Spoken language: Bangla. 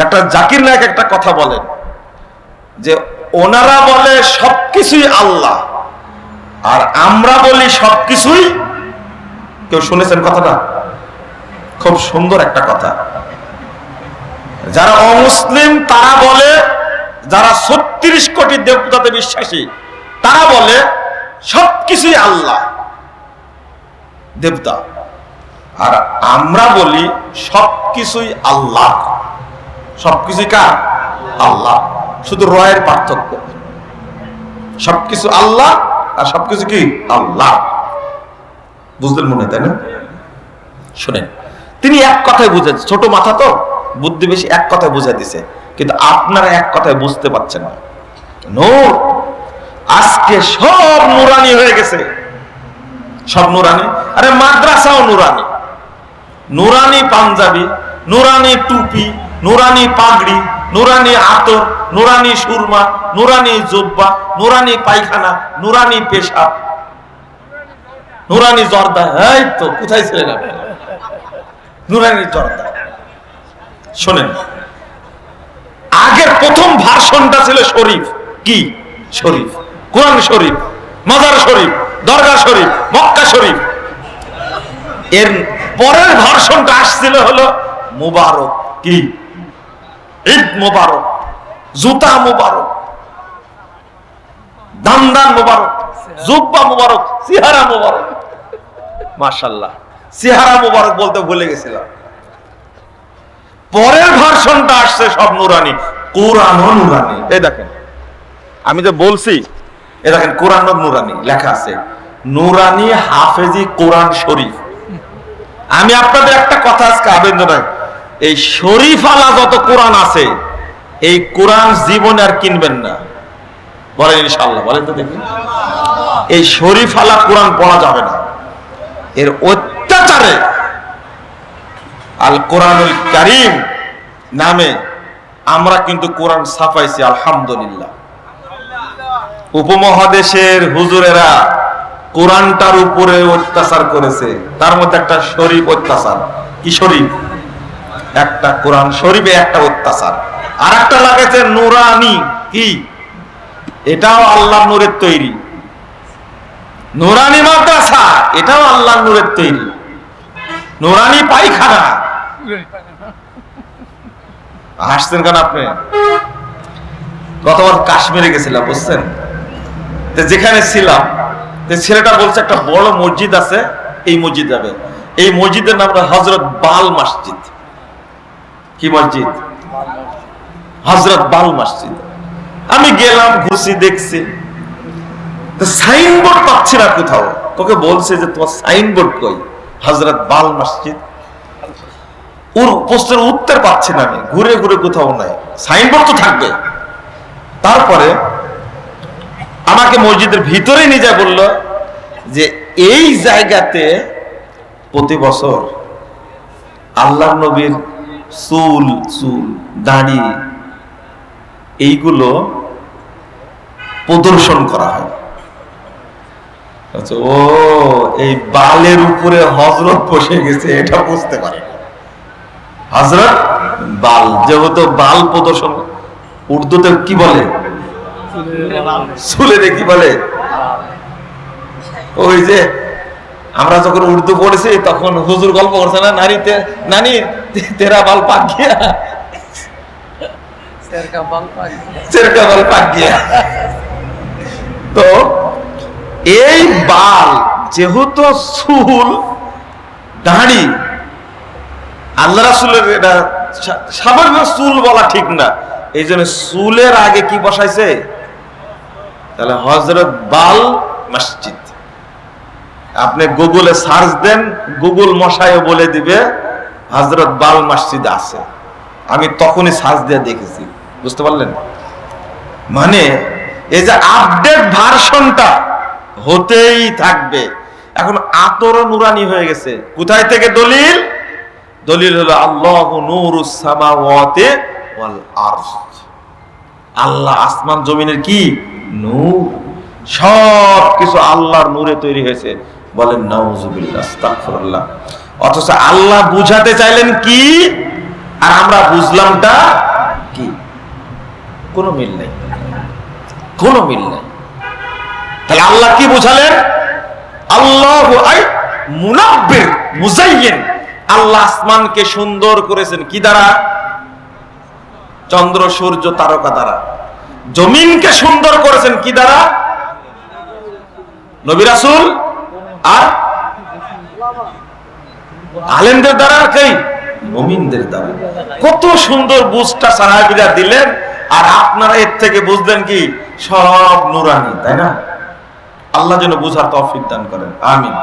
ডাক্তার জাকির নায়ক একটা কথা বলেন, যে ওনারা বলে সবকিছুই আল্লাহ, আর আমরা বলি সবকিছুই, কেউ শুনেছেন কথাটা? খুব সুন্দর একটা কথা। যারা অমুসলিম, তারা বলে, যারা ছত্রিশ কোটি দেবতাতে বিশ্বাসী, তারা বলে সবকিছুই আল্লাহ, দেবতা। আর আমরা বলি সবকিছুই আল্লাহ। সবকিছুই কার? আল্লাহ। শুধু রয়ের পার্থক্য। সবকিছু আল্লাহ আর সবকিছু কি? আল্লাহ। বুঝলেন মনে তাই না? শোনেন, তিনি এক কথায় বুঝে, ছোট মাথা তো, বুদ্ধি বেশি এক কথায় বুঝে দিছে। কিন্তু আপনারা এক কথায় বুঝতে পারছেন না। নূর, আজকে সব নুরানি হয়ে গেছে। সব নুরানি? আরে মাদ্রাসাও নুরানি। নুরানি পাঞ্জাবি, নুরানি টুপি নুরানি পাগড়ি, নুরানি আতর, নুরানি সুরমা, নুরানি জব্বা, নুরানি পায়খানা, নুরানি পেশাব। নুরানি জর্দা, এই তো, কোথায় ছিলেন? নুরানি জর্দা। শোনেন, আগের প্রথম ভার্সনটা ছিল শরীফ। কি? শরীফ। কোরআন শরীফ, মাজার শরীফ, দরগা শরীফ, মক্কা শরীফ। এর পরের ভার্সনটা আসছিল হলো মুবারক। কি? ঈদ মুবারক, জুতা মুবারক দান দান মুবারক, জুব্বা মুবারক সিহারা মুবারক। মাশাল্লাহ সিহারা মুবারক বলতে ভুলে গেছিলাম। পরের ভার্সনটা আসছে সব নুরানি কোরআন এই দেখেন, আমি যে বলছি, এ দেখেন কোরআন নুরানি লেখা আছে, নুরানি হাফেজি কোরআন শরীফ। আমি আপনাদের একটা কথা আজকে আবেদন এই শরীফ আলা যত কোরআন আছে, এই কোরআন জীবনে আর কিনবেন না। বলেন ইনশাল্লাহ বলেন তো দেখি। এই শরীফ আলা কোরআন পড়া যাবে না। এর অত্যাচারে আল কোরআনুল কারিম নামে আমরা কিন্তু কোরআন ছাপাইছি, আলহামদুলিল্লাহ। উপমহাদেশের হুজুরেরা কোরআনটার উপরে অত্যাচার করেছে। তার মধ্যে একটা শরীফ অত্যাচার। কি শরীফ? একটা কোরআন শরীফে, একটা অত্যাচার। আর একটা লাগাইছে নুরানি, কি? এটাও আল্লাহ নূরের তৈরি। নুরানি মাদ্রাসা, এটাও আল্লাহ নূরের তৈরি। নুরানি পায়খানা। হাসছেন কেন আপনি? গতবার কাশ্মীরে গেছিলাম, বুঝছেন? যেখানে ছিলাম ছেলেটা বলছে, একটা বড় মসজিদ আছে, এই মসজিদ যাবে। এই মসজিদের নাম হজরত বাল মসজিদ। কি মসজিদ? হজরত বাল মসজিদ। আমি গেলাম, ঘুরছি, দেখছি। সাইনবোর্ড পাচ্ছি না কোথাও। তোকে বলছে যে তোমার সাইনবোর্ড কই? হজরত বাল মসজিদ। ওর পোস্টের উত্তর পাচ্ছি না আমি। ঘুরে ঘুরে কোথাও নাই। সাইনবোর্ড তো থাকবে। তারপরে আমাকে মসজিদের ভিতরে নিয়ে যায় বলল যে এই জায়গাতে প্রতি বছর আল্লাহ নবীর চুল চুল দাড়ি এইগুলো প্রদর্শন করা হয়। আচ্ছা, ও এই বালের উপরে হজরত বসে গেছে এটা বুঝতে পারে হজরত বাল যেহেতু বাল প্রদর্শন উর্দুতে কি বলে? সুলে কি বলে? ওই যে আমরা যখন উর্দু পড়েছি তখন হুজুর গল্প করছে না নারীতে নানি তেরা বাল পাক গিয়া। চেরকা বাল পাক গিয়া। তো এই বাল যেহেতু চুল দাড়ি আল্লাহ রাসুলের এটা চুল বলা ঠিক না। এই জন্য চুলের আগে কি বসাইছে? তাহলে হজরত বাল মসজিদ। আপনি গুগলে সার্চ দেন গুগল মশাইও বলে দিবে। হজরত বাল মসজিদ আছে। আমি তখনই সার্চ দিয়ে দেখেছি। বুঝতে পারলেন? মানে এই যে আপডেট ভার্সনটা হতেই থাকবে। এখন আতর নুরানি হয়ে গেছে। কোথায় থেকে দলিল? দলিল হলো আল্লাহ নূরুস আল্লাহ আসমান জমিনের কি? নূর। সব কিছু আল্লাহর নূরে তৈরি হয়েছে। বলেন, নাউজুবিল্লাহ, আস্তাগফিরুল্লাহ। অথচ আল্লাহ বুঝাতে চাইলেন কি? আর আমরা বুঝলামটা কি? কোনো মিল নেই। কোনো মিল নেই। তাহলে আল্লাহ কি বুঝালেন? আল্লাহ মুনাব্বির, মুজাইয়িন। আল্লাহ আসমানকে সুন্দর করেছেন কি দ্বারা? চন্দ্র, সূর্য, তারকা দ্বারা। জমিনকে সুন্দর করেছেন কি দ্বারা? নবী রাসূল আর আলেমদের দ্বারা আর কি মুমিনদের দ্বারা। কত সুন্দর বুঝটা সাহাবীরা দিলেন, আর আপনারা এর থেকে বুঝলেন কি? সব নুরানি, তাই না? আল্লাহ যেন বুঝার তৌফিক দান করেন। আমিন।